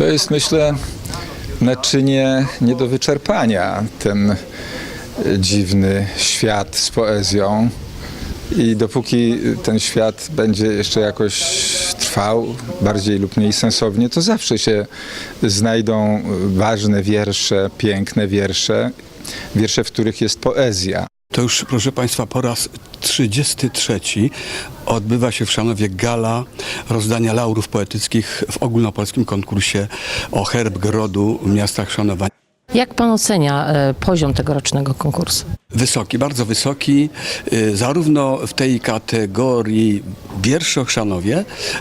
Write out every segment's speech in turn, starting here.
To jest, myślę, naczynie nie do wyczerpania, ten e, dziwny świat z poezją. I dopóki ten świat będzie jeszcze jakoś trwał, bardziej lub mniej sensownie, to zawsze się znajdą ważne wiersze, piękne wiersze, wiersze, w których jest poezja. To już, proszę Państwa, po raz 33 odbywa się w Szanowie gala rozdania laurów poetyckich w ogólnopolskim konkursie o herb grodu w miastach Szanowa. Jak pan ocenia e, poziom tegorocznego konkursu? Wysoki, bardzo wysoki, y, zarówno w tej kategorii wierszy o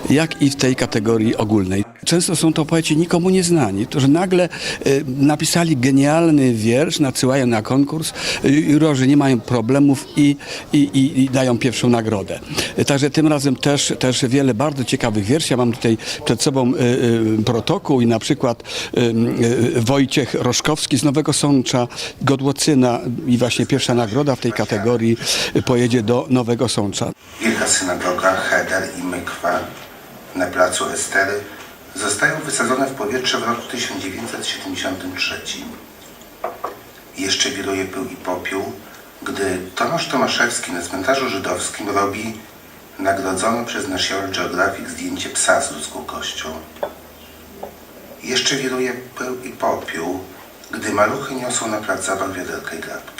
jak i w tej kategorii ogólnej. Często są to poeci nikomu nieznani, którzy nagle y, napisali genialny wiersz, nadsyłają na konkurs, jurorzy nie mają problemów i, i, i, dają pierwszą nagrodę. Także tym razem też, też wiele bardzo ciekawych wierszy. Ja mam tutaj przed sobą protokół i na przykład Wojciech Roszkowski z Nowego Sącza, Godłocyna i właśnie pierwsza nagroda w tej kategorii pojedzie do Nowego Sącza. Wielka synagoga, Heder i Mykwa na placu Estery zostają wysadzone w powietrze w roku 1973. Jeszcze wiruje pył i popiół, gdy Tomasz Tomaszewski na cmentarzu żydowskim robi nagrodzone przez National Geographic zdjęcie psa z ludzką kością. Jeszcze wiruje pył i popiół, gdy maluchy niosą na plac zabaw wiaderka i grabki.